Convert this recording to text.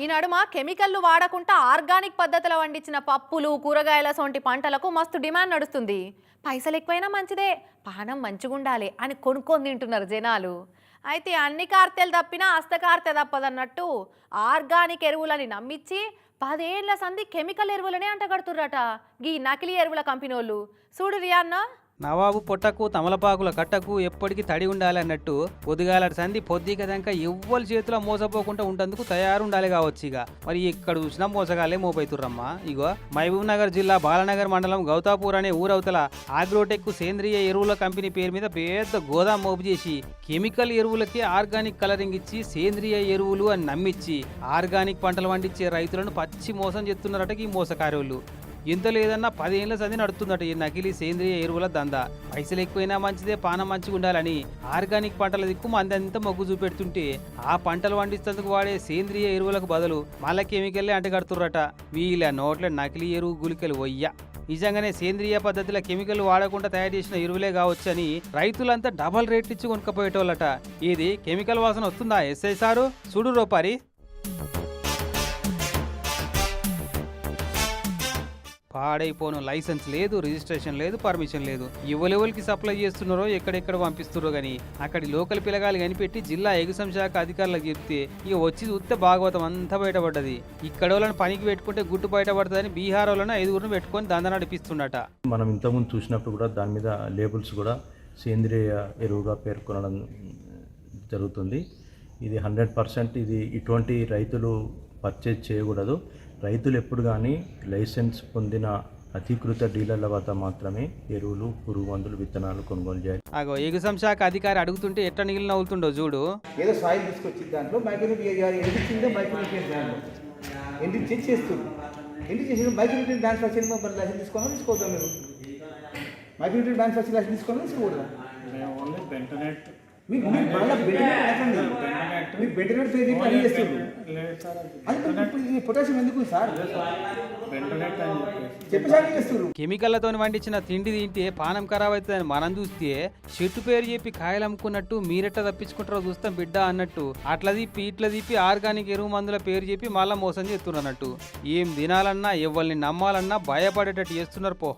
ఈ నడుమ కెమికల్లు వాడకుండా ఆర్గానిక్ పద్ధతిలో వండించిన పప్పులు కూరగాయల సొంటి పంటలకు మస్తు డిమాండ్ నడుస్తుంది. పైసలు ఎక్కువైనా మంచిదే పానం మంచిగుండాలి అని కొనుక్కొని తింటున్నారు జనాలు. అయితే అన్ని కార్తెలు తప్పినా హస్తకార్తె తప్పదన్నట్టు ఆర్గానిక్ ఎరువులని నమ్మించి పదేళ్ళ సంది కెమికల్ ఎరువులనే అంటగడుతుర్రట. గీ నకిలీ ఎరువుల కంపెనీ వాళ్ళు చూడు రియాన్నా నవాబు పొట్టకు తమలపాకుల కట్టకు ఎప్పటికీ తడి ఉండాలి అన్నట్టు పొద్దుగాల సంధి పొద్దికదంక ఎవ్వరి చేతిలో మోసపోకుండా ఉండేందుకు తయారుండాలి కావచ్చు ఇక. మరి ఇక్కడ చూసినా మోసగాలే మోపైతుర్రమ్మా. ఇగో మహబూబ్ నగర్ జిల్లా బాలనగర్ మండలం గౌతాపూర్ అనే ఊరవతల ఆగ్రోటెక్ సేంద్రియ ఎరువుల కంపెనీ పేరు మీద పెద్ద గోదాం మోపు చేసి కెమికల్ ఎరువులకి ఆర్గానిక్ కలరింగ్ ఇచ్చి సేంద్రియ ఎరువులు అని నమ్మిచ్చి ఆర్గానిక్ పంటలు పండించే రైతులను పచ్చి మోసం చేస్తున్నారట ఈ మోసకారులు ఎంత లేదన్నా పదేళ్ళ సంది నడుతుందట ఈ నకిలీ సేంద్రియ ఎరువుల దందా. పైసలు ఎక్కువైనా మంచిదే పానం మంచిగా ఉండాలని ఆర్గానిక్ పంటల దిక్కు మందంతా మొగ్గు చూపెడుతుంటే ఆ పంటలు పండిస్తేందుకు వాడే సేంద్రియ ఎరువులకు బదులు మళ్ళా కెమికల్లే అంటగడుతుర్రట. వీళ్ళ నోట్ల నకిలీ ఎరువు గులికలు వయ్య నిజంగానే సేంద్రియ పద్ధతిలో కెమికల్ వాడకుండా తయారు చేసిన ఎరువులే కావచ్చని రైతులంతా డబల్ రేట్లు ఇచ్చి కొనుక్కపోయేటోళ్ళట. ఇది కెమికల్ వాసన వస్తుందా? SI sir? చూడు రూపారి పాడైపోను లైసెన్స్ లేదు రిజిస్ట్రేషన్ లేదు పర్మిషన్ లేదు. ఎవరెవరికి సప్లై చేస్తున్నారో ఎక్కడెక్కడ పంపిస్తున్నారో కానీ అక్కడి లోకల్ పిల్లగాలు కనిపెట్టి జిల్లా ఎగుసం శాఖ అధికారులకు చెప్తే ఇక వచ్చి చూస్తే భాగవతం అంతా బయటపడ్డది. ఇక్కడ వాళ్ళని పనికి పెట్టుకుంటే గుట్టు బయటపడుతుందని బీహార్ వాళ్ళని ఐదుగురిని పెట్టుకొని దంద నడిపిస్తుండట. మనం ఇంతకుముందు చూసినప్పుడు కూడా దాని మీద లేబుల్స్ కూడా సేంద్రియ ఎరువుగా పేర్కొనడం జరుగుతుంది. ఇది హండ్రెడ్ పర్సెంట్ ఇది ఇటువంటి రైతులు పర్చేజ్ చేయకూడదు. రైతులు ఎప్పుడు కానీ లైసెన్స్ పొందిన అధీకృత డీలర్ల వద్ద మాత్రమే ఎరువులు పురుగు మందులు విత్తనాలు కొనుగోలు చేయాలి. అగో ఎగుసం శాఖ అధికారి అడుగుతుంటే ఎట్ట నీళ్ళు నవ్వుతుండో చూడు. ఏదో సాయిల్ తీసుకొచ్చి దాంట్లో ఎండిచ్చిందే ఎండిచ్చి చేస్తుంది ఎండి చేసిన మైక్రోన్యూట్రియన్ బ్యాన్స్ వచ్చి మరి లైసెన్స్ తీసుకోవాలని తీసుకోవద్దాం మీరు? మైక్రోన్యూట్రియన్ బ్యాన్స్ వచ్చి లైసెన్స్ తీసుకోవాలని తీసుకోకూడదా? మీకు మళ్ళీ చేస్తుంది సార్ అది అది మరి ఇప్పుడు ఈ పొటాషియం ఎందుకు సార్? బెంటనెట్ అని చెప్పేసి. చెప్పి సార్. చేస్తారు కెమికల్లతో వండించిన తిండి తింటే పానం ఖరాబ్ అవుతుందని మనం చూస్తే చెట్టు పేరు చెప్పి కాయలు అమ్ముకున్నట్టు మీరెట్ట తప్పించుకుంటారో చూస్తాం బిడ్డ అన్నట్టు. అట్లా తిప్పి ఇట్లా తిప్పి ఆర్గానిక్ ఎరువు మందుల పేరు చెప్పి మళ్ళా మోసం చేస్తున్నట్టు ఏం తినాలన్నా ఎవరిని నమ్మాలన్నా భయపడేటట్టు చేస్తున్నారు పో.